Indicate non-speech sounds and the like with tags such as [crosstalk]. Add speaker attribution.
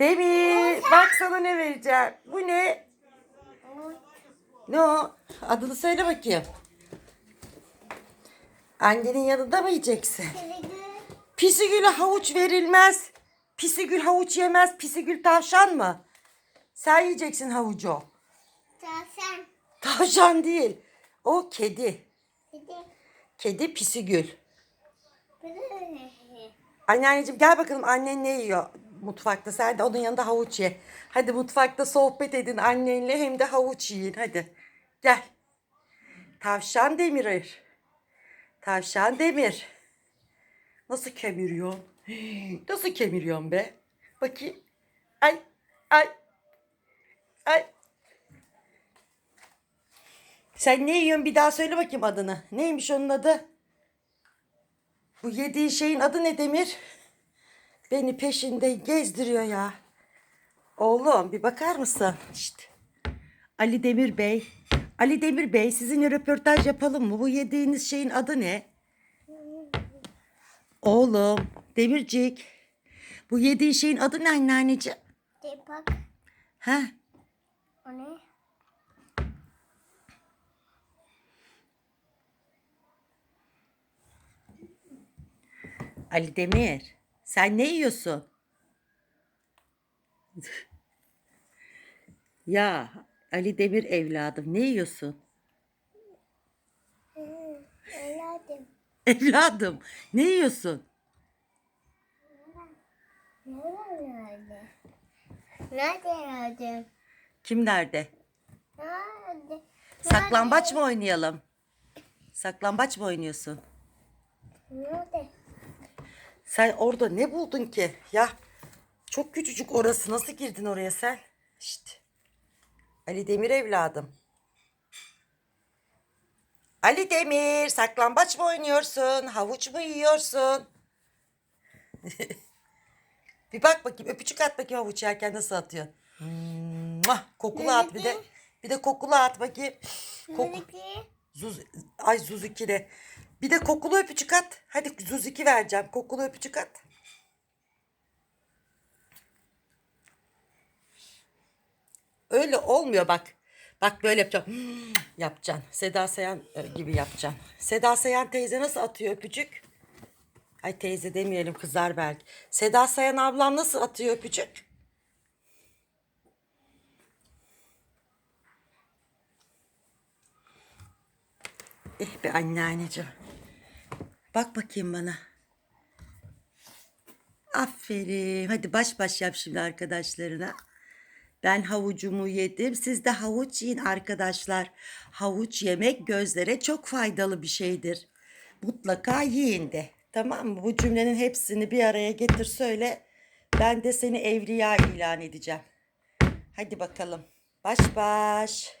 Speaker 1: Demir bak sana ne vereceğim. Bu ne? Ne o? Adını söyle bakayım. Annenin yanında mı yiyeceksin? Pisigül'e havuç verilmez. Pisigül havuç yemez. Pisigül tavşan mı? Sen yiyeceksin havucu.
Speaker 2: Sen.
Speaker 1: Tavşan değil. O kedi.
Speaker 2: Hadi.
Speaker 1: Kedi pisigül. Anneanneciğim gel bakalım annen ne yiyor mutfakta. Sen de onun yanında havuç ye. Hadi mutfakta sohbet edin annenle hem de havuç yiyin. Hadi gel. Tavşan Demir. Tavşan Demir. Nasıl kemiriyorsun? Nasıl kemiriyorsun be? Bakayım. Ay ay ay. Sen ne yiyorsun bir daha söyle bakayım adını. Neymiş onun adı? Bu yediğin şeyin adı ne Demir? Beni peşinde gezdiriyor ya. Oğlum bir bakar mısın? İşte. Ali Demir Bey. Ali Demir Bey sizinle röportaj yapalım mı? Bu yediğiniz şeyin adı ne? Oğlum Demircik. Bu yediğin şeyin adı ne anneanneciğim?
Speaker 2: De bak.
Speaker 1: Ha?
Speaker 2: O ne?
Speaker 1: Ali Demir. Sen ne yiyorsun? [laughs] ya Ali Demir evladım ne yiyorsun?
Speaker 2: Evladım. [laughs]
Speaker 1: Evladım ne yiyorsun?
Speaker 2: Nerede? Nerede evladım?
Speaker 1: Kim nerede?
Speaker 2: Nerede?
Speaker 1: Saklambaç mı oynayalım? Saklambaç mı oynuyorsun?
Speaker 2: Nerede?
Speaker 1: Sen orada ne buldun ki? Ya çok küçücük orası. Nasıl girdin oraya sen? İşte. Ali Demir evladım. Ali Demir, saklambaç mı oynuyorsun? Havuç mu yiyorsun? [laughs] bir bak bakayım, öpücük at bakayım havuç yerken nasıl atıyor. Mua! Kokulu at bir de. Bir de kokulu at bakayım. Koku. Zuz, ay Zuzuki de. Bir de kokulu öpücük at. Hadi Zuzuki vereceğim. Kokulu öpücük at. Öyle olmuyor bak. Bak böyle yapacağım. Hmm, yapacaksın. Seda Sayan e, gibi yapacaksın. Seda Sayan teyze nasıl atıyor öpücük? Ay teyze demeyelim kızlar belki. Seda Sayan ablam nasıl atıyor öpücük? Eh be anneanneciğim. Bak bakayım bana. Aferin. Hadi baş baş yap şimdi arkadaşlarına. Ben havucumu yedim. Siz de havuç yiyin arkadaşlar. Havuç yemek gözlere çok faydalı bir şeydir. Mutlaka yiyin de. Tamam mı? Bu cümlenin hepsini bir araya getir söyle. Ben de seni evliya ilan edeceğim. Hadi bakalım. Baş baş.